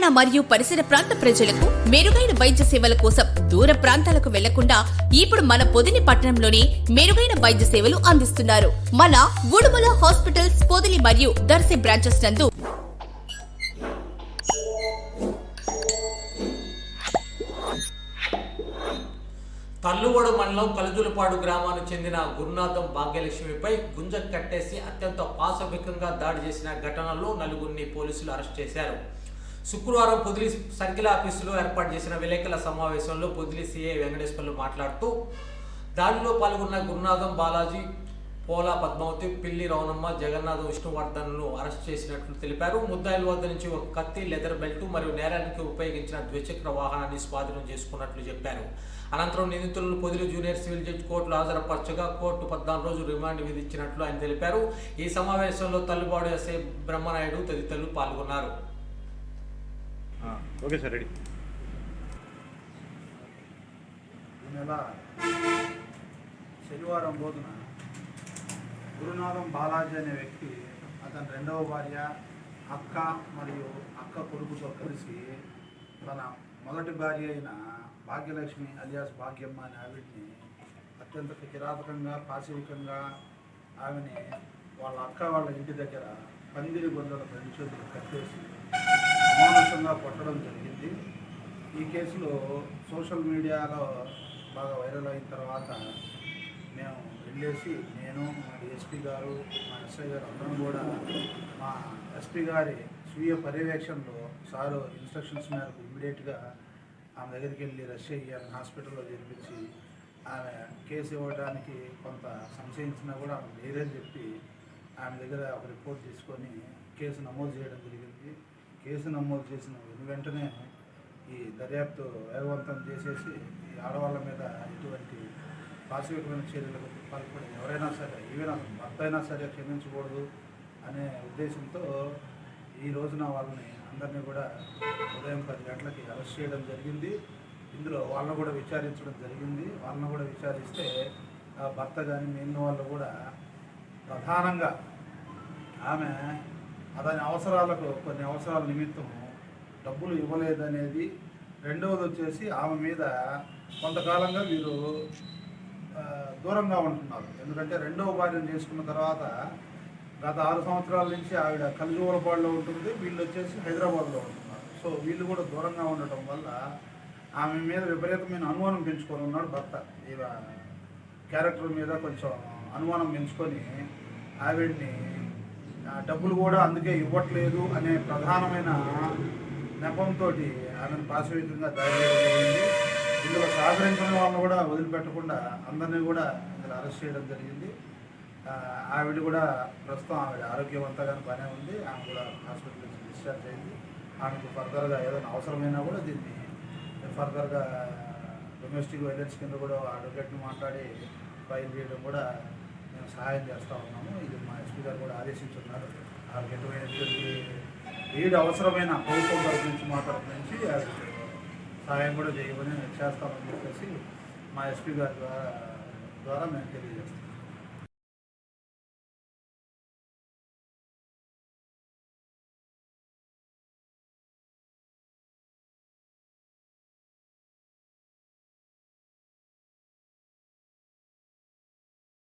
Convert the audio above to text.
తెలంగాణ మరియు పరిసర ప్రాంత ప్రజలకు మెరుగైన వైద్య సేవల కోసం దూర ప్రాంతాలకు వెళ్ళకుండా ఇప్పుడు మన పొదిని పట్టణంలోనే మెరుగైన వైద్య సేవలు అందిస్తున్నారు. మన ఉడుమల హాస్పిటల్స్ పొదిలి మరియు దర్శి బ్రాంచెస్ నందు తల్లువడు మండలం కలుజులపాడు గ్రామానికి చెందిన గురునాథం భాగ్యలక్ష్మిపై గుంజ కట్టేసి అత్యంత పాశవికంగా దాడి చేసిన ఘటనలో నలుగురిని పోలీసులు అరెస్ట్ చేశారు. శుక్రవారం పొదిలి సర్కిల్ ఆఫీసులో ఏర్పాటు చేసిన విలేకరుల సమావేశంలో పొదిలి సిఐ వెంకటేశ్వర్లు మాట్లాడుతూ దానిలో పాల్గొన్న గురునాథం బాలాజీ పోలా పద్మావతి పిల్లి రవణమ్మ జగన్నాథ్ విష్ణువర్ధన్ను అరెస్ట్ చేసినట్లు తెలిపారు. ముద్దాయిల వద్ద నుంచి ఒక కత్తి లెదర్ బెల్ట్ మరియు నేరానికి ఉపయోగించిన ద్విచక్ర వాహనాన్ని స్వాధీనం చేసుకున్నట్లు చెప్పారు. అనంతరం నిందితులను పొదిలి జూనియర్ సివిల్ జడ్జి కోర్టులో హాజరుపరచగా కోర్టు పద్నాలుగు రోజులు రిమాండ్ విధించినట్లు ఆయన తెలిపారు. ఈ సమావేశంలో తల్లుబాడు ఎస్ఐ బ్రహ్మనాయుడు తదితరులు పాల్గొన్నారు. Okay sir ready. ఈ నెల శనివారం రోజున గురునాథం బాలాజీ అనే వ్యక్తి అతని రెండవ భార్య అక్క మరియు అక్క కొడుకుతో కలిసి తన మొదటి భార్య అయిన భాగ్యలక్ష్మి అలియాస్ భాగ్యమ్మ అనే ఆవిడ్ని అత్యంత కిరాతకంగా పాశవికంగా ఆమెని వాళ్ళ అక్క వాళ్ళ ఇంటి దగ్గర పందిరి గొంతుల రెండు చేతులు కట్టేసి అమానుషంగా కొట్టడం జరిగింది. ఈ కేసులో సోషల్ మీడియాలో బాగా వైరల్ అయిన తర్వాత మేము వెళ్ళేసి నేను మా ఎస్పీ గారు మా ఎస్ఐ గారు అందరం కూడా మా ఎస్పీ గారి స్వీయ పర్యవేక్షణలో సారు ఇన్స్ట్రక్షన్స్ మేరకు ఇమ్మీడియట్గా ఆమె దగ్గరికి వెళ్ళి రష్ అయ్యి ఆమె హాస్పిటల్లో చేర్పించి ఆమె కేసు ఇవ్వడానికి కొంత సంశయించినా కూడా ఆమె లేదని చెప్పి ఆమె దగ్గర ఒక రిపోర్ట్ తీసుకొని కేసు నమోదు చేయడం జరిగింది. కేసు నమోదు చేసిన వెంటనే ఈ దర్యాప్తు వేగవంతం చేసేసి ఈ ఆడవాళ్ళ మీద ఎటువంటి పాశవికమైన చర్యలకు పాల్పడి ఎవరైనా సరే ఈవెన్ అసలు భర్త అయినా సరే క్షమించకూడదు అనే ఉద్దేశంతో ఈ రోజున వాళ్ళని అందరినీ కూడా ఉదయం పది గంటలకి అరెస్ట్ చేయడం జరిగింది. ఇందులో వాళ్ళని కూడా విచారించడం జరిగింది. వాళ్ళని కూడా విచారిస్తే ఆ భర్త కానీ మిగిలిన వాళ్ళు కూడా ప్రధానంగా ఆమె అతని అవసరాలకు కొన్ని అవసరాల నిమిత్తం డబ్బులు ఇవ్వలేదనేది రెండవది వచ్చేసి ఆమె మీద కొంతకాలంగా వీరు దూరంగా ఉంటున్నారు. ఎందుకంటే రెండవ భార్యను చేసుకున్న తర్వాత గత ఆరు సంవత్సరాల నుంచి ఆవిడ కలిజువలపాడులో ఉంటుంది వీళ్ళు వచ్చేసి హైదరాబాద్లో ఉంటున్నారు. సో వీళ్ళు కూడా దూరంగా ఉండటం వల్ల ఆమె మీద విపరీతమైన అనుమానం పెంచుకొని ఉన్నాడు భర్త. ఈ క్యారెక్టర్ మీద కొంచెం అనుమానం పెంచుకొని ఆవిడ్ని డబ్బులు కూడా అందుకే ఇవ్వట్లేదు అనే ప్రధానమైన నెపంతో ఆమెను పాశవికంగా దాడి చేయడం జరిగింది. ఇందులో సహకరించిన వాళ్ళని కూడా వదిలిపెట్టకుండా అందరినీ కూడా ఇందులో అరెస్ట్ చేయడం జరిగింది. ఆవిడ కూడా ప్రస్తుతం ఆవిడ ఆరోగ్యవంతంగానే బాగానే ఉంది. ఆమె కూడా హాస్పిటల్ నుంచి డిశ్చార్జ్ అయింది. ఆమెకు ఫర్దర్గా ఏదైనా అవసరమైనా కూడా దీన్ని ఫర్దర్గా డొమెస్టిక్ వైలెన్స్ కింద కూడా అడ్వకేట్ని మాట్లాడి ఫైల్ చేయడం కూడా మేము సహాయం చేస్తూ ఉన్నాము. ఇది మా ఎస్పీ గారు కూడా ఆదేశించున్నారు. వాళ్ళకి ఎటువంటిటువంటి ఏడు అవసరమైన ప్రభుత్వం తరఫు నుంచి మా తరఫు నుంచి సహాయం కూడా చేయమని చేస్తామని చెప్పేసి మా ఎస్పీ గారి ద్వారా ద్వారా మేము తెలియజేస్తాం